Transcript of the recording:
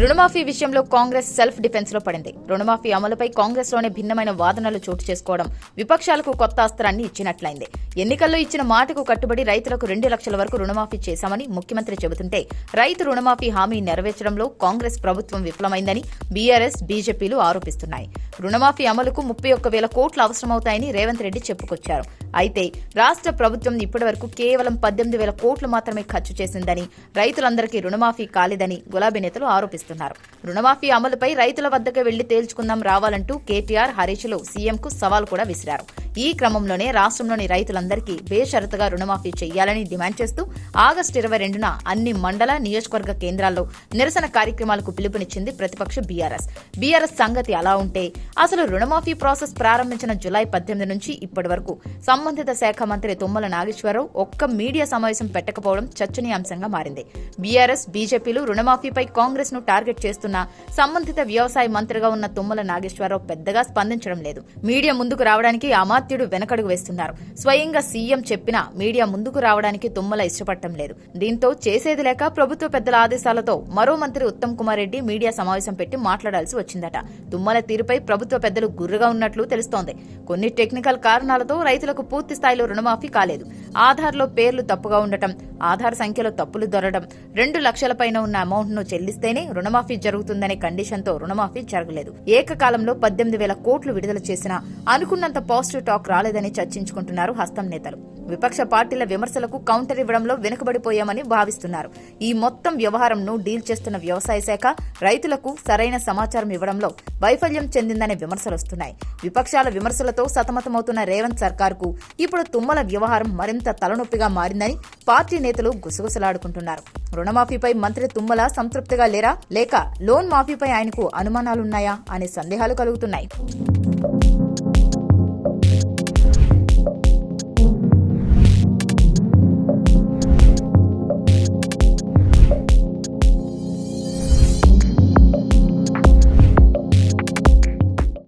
రుణమాఫీ విషయంలో కాంగ్రెస్ సెల్ఫ్ డిఫెన్స్లో పడింది. రుణమాఫీ అమలుపై కాంగ్రెస్లోనే భిన్నమైన వాదనలు చోటు చేసుకోవడం విపక్షాలకు కొత్త అస్త్రాన్ని ఇచ్చినట్లయింది. ఎన్నికల్లో ఇచ్చిన మాటకు కట్టుబడి రైతులకు రెండు లక్షల వరకు రుణమాఫీ చేశామని ముఖ్యమంత్రి చెబుతుంటే రైతు రుణమాఫీ హామీ నెరవేర్చడంలో కాంగ్రెస్ ప్రభుత్వం విఫలమైందని బీఆర్ఎస్ బీజేపీలు ఆరోపిస్తున్నాయి. రుణమాఫీ అమలుకు ముప్పై ఒక్క వేల కోట్లు అవసరమవుతాయని రేవంత్ రెడ్డి చెప్పుకొచ్చారు. అయితే రాష్ట్ర ప్రభుత్వం ఇప్పటివరకు కేవలం పద్దెనిమిది వేల కోట్లు మాత్రమే ఖర్చు చేసిందని రైతులందరికీ రుణమాఫీ కాలేదని గులాబీ నేతలు ఆరోపిస్తున్నారు. రుణమాఫీ అమలుపై రైతుల వద్దకు వెళ్ళి తేల్చుకుందాం రావాలంటూ కేటీఆర్ హరీష్లు సీఎంకు సవాల్ కూడా విసిరారు. ఈ క్రమంలోనే రాష్ట్రంలోని రైతులందరికీ బేషరతుగా రుణమాఫీ చేయాలని డిమాండ్ చేస్తూ ఆగస్టు ఇరవై రెండున అన్ని మండల నియోజకవర్గ కేంద్రాల్లో నిరసన కార్యక్రమాలకు పిలుపునిచ్చింది ప్రతిపక్ష బీఆర్ఎస్. బీఆర్ఎస్ సంగతి అలా ఉంటే అసలు రుణమాఫీ ప్రాసెస్ ప్రారంభించిన జులై పద్దెనిమిది నుంచి ఇప్పటి వరకు సంబంధిత శాఖ మంత్రి తుమ్మల నాగేశ్వరరావు ఒక్క మీడియా సమావేశం పెట్టకపోవడం చర్చనీయాంశంగా మారింది. బీఆర్ఎస్ బీజేపీలు రుణమాఫీపై కాంగ్రెస్ను టార్గెట్ చేస్తున్న సంబంధిత వ్యవసాయ మంత్రిగా ఉన్న తుమ్మల నాగేశ్వరరావు పెద్దగా స్పందించడం లేదు. మీడియా ముందుకు రావడానికి అమాత్యుడు వెనకడుగు వేస్తున్నారు. స్వయంగా సీఎం చెప్పినా మీడియా ముందుకు రావడానికి తుమ్మల ఇష్టపడటం లేదు. దీంతో చేసేది లేక ప్రభుత్వ పెద్దల ఆదేశాలతో మరో మంత్రి ఉత్తమ్ కుమార్ రెడ్డి మీడియా సమావేశం పెట్టి మాట్లాడాల్సి వచ్చిందట. తుమ్మల తీరుపై ప్రభుత్వ పెద్దలు గుర్రుగా ఉన్నట్లు తెలుస్తోంది. కొన్ని టెక్నికల్ కారణాలతో రైతులకు పూర్తి స్థాయిలో రుణమాఫీ కాలేదు. ఆధార్లో పేర్లు తప్పుగా ఉండటం ఆధార్ సంఖ్యలో తప్పులు దొరకడం రెండు లక్షల పైన ఉన్న అమౌంట్ను చెల్లిస్తేనే రుణమాఫీ జరుగుతుందనే కండిషన్తో రుణమాఫీ జరగలేదు. ఏకకాలంలో పద్దెనిమిది వేల కోట్లు విడుదల చేసినా అనుకున్నంత పాజిటివ్ టాక్ రాలేదని చర్చించుకుంటున్నారు హస్తం నేతలు. విపక్ష పార్టీల విమర్శలకు కౌంటర్ ఇవ్వడంలో వెనుకబడిపోయామని భావిస్తున్నారు. ఈ మొత్తం వ్యవహారంను డీల్ చేస్తున్న వ్యవసాయ శాఖ రైతులకు సరైన సమాచారం ఇవ్వడంలో వైఫల్యం చెందిందనే విమర్శలు వస్తున్నాయి. విపక్షాల విమర్శలతో సతమతమవుతున్న రేవంత్ సర్కార్కు ఇప్పుడు తుమ్మల వ్యవహారం మరింత తలనొప్పిగా మారిందని పార్టీ నేతలు గుసగుసలాడుకుంటున్నారు. రుణమాఫీపై మంత్రి తుమ్మల సంతృప్తిగా లేరా? లేక లోన్ మాఫీపై ఆయనకు అనుమానాలున్నాయా? అనే సందేహాలు కలుగుతున్నాయి.